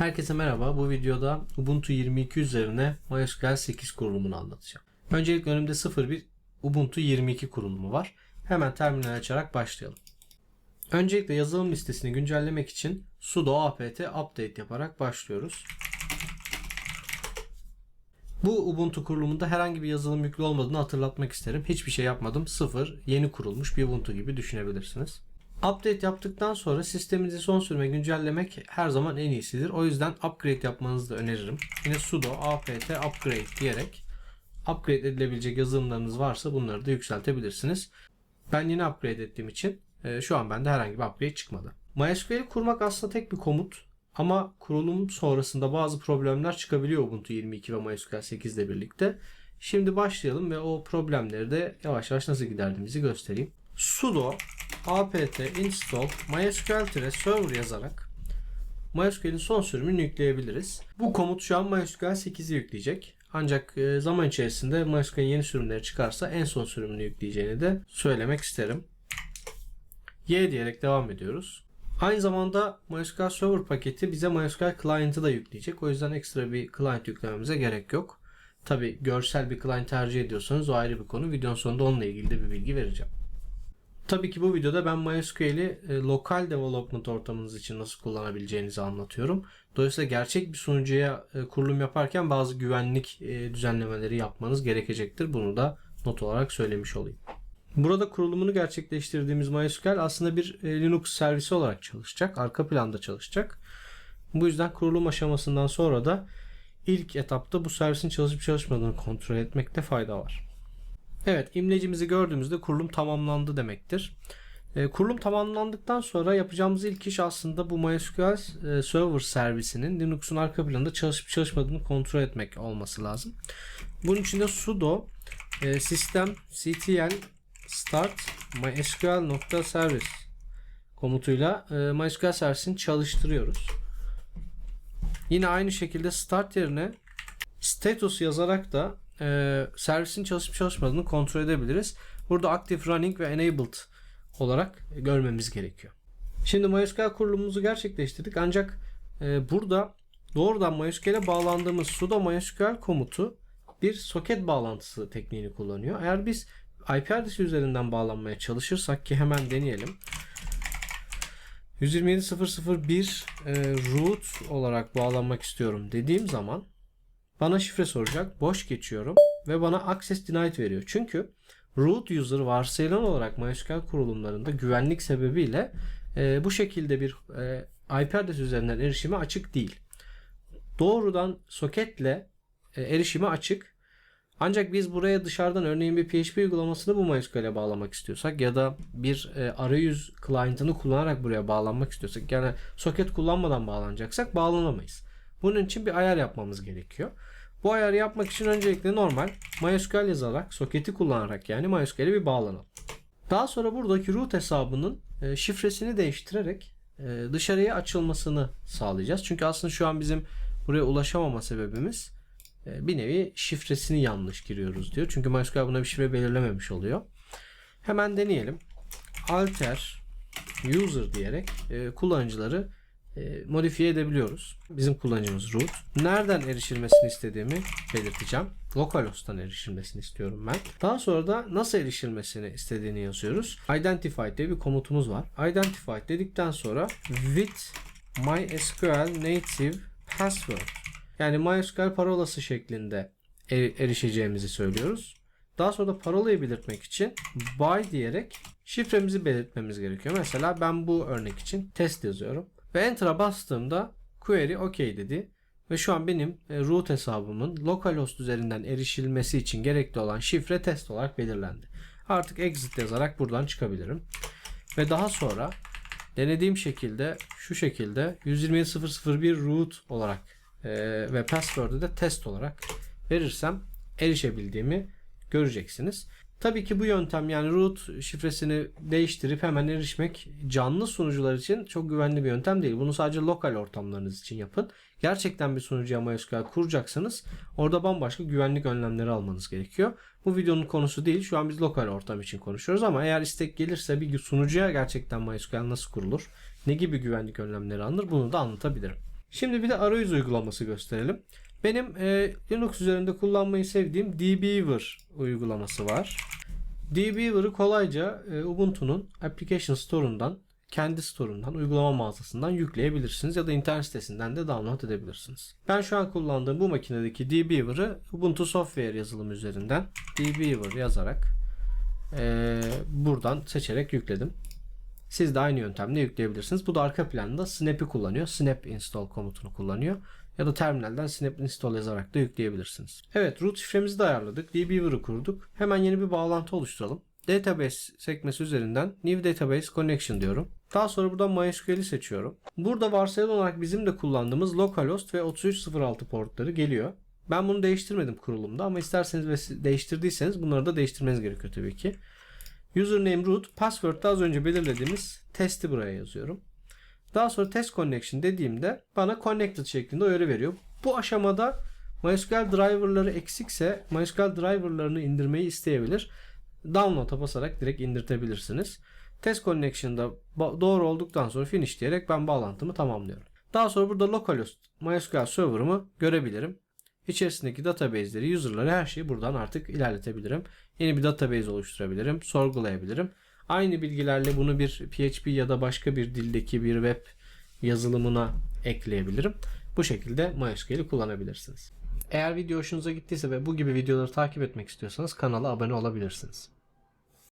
Herkese merhaba. Bu videoda Ubuntu 22 üzerine MySQL 8 kurulumunu anlatacağım. Öncelikle önümde 01 Ubuntu 22 kurulumu var. Hemen terminal açarak başlayalım. Öncelikle yazılım listesini güncellemek için sudo apt update yaparak başlıyoruz. Bu Ubuntu kurulumunda herhangi bir yazılım yüklü olmadığını hatırlatmak isterim. Hiçbir şey yapmadım. Sıfır, yeni kurulmuş bir Ubuntu gibi düşünebilirsiniz. Update yaptıktan sonra sisteminizi son sürüme güncellemek her zaman en iyisidir. O yüzden upgrade yapmanızı da öneririm. Yine sudo apt upgrade diyerek upgrade edilebilecek yazılımlarınız varsa bunları da yükseltebilirsiniz. Ben yeni upgrade ettiğim için e, şu an bende herhangi bir upgrade çıkmadı. MySQL'i kurmak aslında tek bir komut ama kurulum sonrasında bazı problemler çıkabiliyor Ubuntu 22 ve MySQL 8 ile birlikte. Şimdi başlayalım ve o problemleri de yavaş yavaş nasıl giderdiğimizi göstereyim. sudo apt install mysql-server yazarak MySQL'in son sürümünü yükleyebiliriz. Bu komut şu an MySQL 8'i yükleyecek. Ancak e, zaman içerisinde MySQL'in yeni sürümleri çıkarsa en son sürümünü yükleyeceğini de söylemek isterim. Y diyerek devam ediyoruz. Aynı zamanda MySQL Server paketi bize MySQL Client'ı da yükleyecek. O yüzden ekstra bir client yüklememize gerek yok. Tabi görsel bir client tercih ediyorsanız o ayrı bir konu. Videonun sonunda onunla ilgili de bir bilgi vereceğim. Tabii ki bu videoda ben MySQL'i e, lokal development ortamınız için nasıl kullanabileceğinizi anlatıyorum. Dolayısıyla gerçek bir sunucuya e, kurulum yaparken bazı güvenlik e, düzenlemeleri yapmanız gerekecektir. Bunu da not olarak söylemiş olayım. Burada kurulumunu gerçekleştirdiğimiz MySQL aslında bir e, Linux servisi olarak çalışacak. Arka planda çalışacak. Bu yüzden kurulum aşamasından sonra da ilk etapta bu servisin çalışıp çalışmadığını kontrol etmekte fayda var. Evet imlecimizi gördüğümüzde kurulum tamamlandı demektir. E, kurulum tamamlandıktan sonra yapacağımız ilk iş aslında bu MySQL e, Server servisinin Linux'un arka planında çalışıp çalışmadığını kontrol etmek olması lazım. Bunun için de sudo e, system ctl start mysql.service komutuyla e, MySQL servisini çalıştırıyoruz. Yine aynı şekilde start yerine status yazarak da e, servisin çalışıp çalışmadığını kontrol edebiliriz. Burada active running ve enabled olarak görmemiz gerekiyor. Şimdi MySQL kurulumumuzu gerçekleştirdik ancak e, burada doğrudan MySQL'e bağlandığımız sudo MySQL komutu bir soket bağlantısı tekniğini kullanıyor. Eğer biz IP adresi üzerinden bağlanmaya çalışırsak ki hemen deneyelim. 127.0.0.1 e, root olarak bağlanmak istiyorum dediğim zaman bana şifre soracak. Boş geçiyorum ve bana access denied veriyor. Çünkü root user varsayılan olarak MySQL kurulumlarında güvenlik sebebiyle e, bu şekilde bir e, IP adresi üzerinden erişime açık değil. Doğrudan soketle e, erişime açık. Ancak biz buraya dışarıdan örneğin bir PHP uygulamasını bu MySQL'e bağlamak istiyorsak ya da bir e, arayüz client'ını kullanarak buraya bağlanmak istiyorsak yani soket kullanmadan bağlanacaksak bağlanamayız. Bunun için bir ayar yapmamız gerekiyor. Bu ayarı yapmak için öncelikle normal MySQL yazarak, soketi kullanarak yani MySQL'e bir bağlanalım. Daha sonra buradaki root hesabının e, şifresini değiştirerek e, dışarıya açılmasını sağlayacağız. Çünkü aslında şu an bizim buraya ulaşamama sebebimiz e, bir nevi şifresini yanlış giriyoruz diyor. Çünkü MySQL buna bir şifre belirlememiş oluyor. Hemen deneyelim. Alter user diyerek kullanıcıları e, modifiye edebiliyoruz. Bizim kullanıcımız root. Nereden erişilmesini istediğimi belirteceğim. Localhost'tan erişilmesini istiyorum ben. Daha sonra da nasıl erişilmesini istediğini yazıyoruz. Identify diye bir komutumuz var. Identify dedikten sonra with MySQL native password yani MySQL parolası şeklinde er- erişeceğimizi söylüyoruz. Daha sonra da parolayı belirtmek için by diyerek şifremizi belirtmemiz gerekiyor. Mesela ben bu örnek için test yazıyorum. Ve Enter'a bastığımda query OK dedi. Ve şu an benim e, root hesabımın localhost üzerinden erişilmesi için gerekli olan şifre test olarak belirlendi. Artık exit yazarak buradan çıkabilirim. Ve daha sonra denediğim şekilde şu şekilde 127.001 root olarak e, ve password'ı da test olarak verirsem erişebildiğimi göreceksiniz. Tabii ki bu yöntem yani root şifresini değiştirip hemen erişmek canlı sunucular için çok güvenli bir yöntem değil. Bunu sadece lokal ortamlarınız için yapın. Gerçekten bir sunucuya MySQL kuracaksanız orada bambaşka güvenlik önlemleri almanız gerekiyor. Bu videonun konusu değil. Şu an biz lokal ortam için konuşuyoruz ama eğer istek gelirse bir sunucuya gerçekten MySQL nasıl kurulur? Ne gibi güvenlik önlemleri alınır? Bunu da anlatabilirim. Şimdi bir de arayüz uygulaması gösterelim. Benim e, Linux üzerinde kullanmayı sevdiğim dbeaver uygulaması var. dbeaver'ı kolayca e, Ubuntu'nun Application Store'undan, kendi store'undan, uygulama mağazasından yükleyebilirsiniz ya da internet sitesinden de download edebilirsiniz. Ben şu an kullandığım bu makinedeki dbeaver'ı Ubuntu Software yazılımı üzerinden dbeaver yazarak e, buradan seçerek yükledim. Siz de aynı yöntemle yükleyebilirsiniz. Bu da arka planda snap'i kullanıyor. Snap install komutunu kullanıyor. Ya da terminalden snap install yazarak da yükleyebilirsiniz. Evet root şifremizi de ayarladık. dbeaver'ı kurduk. Hemen yeni bir bağlantı oluşturalım. Database sekmesi üzerinden New Database Connection diyorum. Daha sonra buradan MySQL'i seçiyorum. Burada varsayılan olarak bizim de kullandığımız localhost ve 3306 portları geliyor. Ben bunu değiştirmedim kurulumda ama isterseniz ve değiştirdiyseniz bunları da değiştirmeniz gerekiyor tabii ki. Username root, password da az önce belirlediğimiz testi buraya yazıyorum. Daha sonra test connection dediğimde bana connected şeklinde uyarı veriyor. Bu aşamada MySQL driver'ları eksikse MySQL driver'larını indirmeyi isteyebilir. Download'a basarak direkt indirtebilirsiniz. Test connection'da doğru olduktan sonra finish diyerek ben bağlantımı tamamlıyorum. Daha sonra burada localhost MySQL server'ımı görebilirim. İçerisindeki database'leri, user'ları her şeyi buradan artık ilerletebilirim. Yeni bir database oluşturabilirim, sorgulayabilirim. Aynı bilgilerle bunu bir PHP ya da başka bir dildeki bir web yazılımına ekleyebilirim. Bu şekilde MySQL'i kullanabilirsiniz. Eğer video hoşunuza gittiyse ve bu gibi videoları takip etmek istiyorsanız kanala abone olabilirsiniz.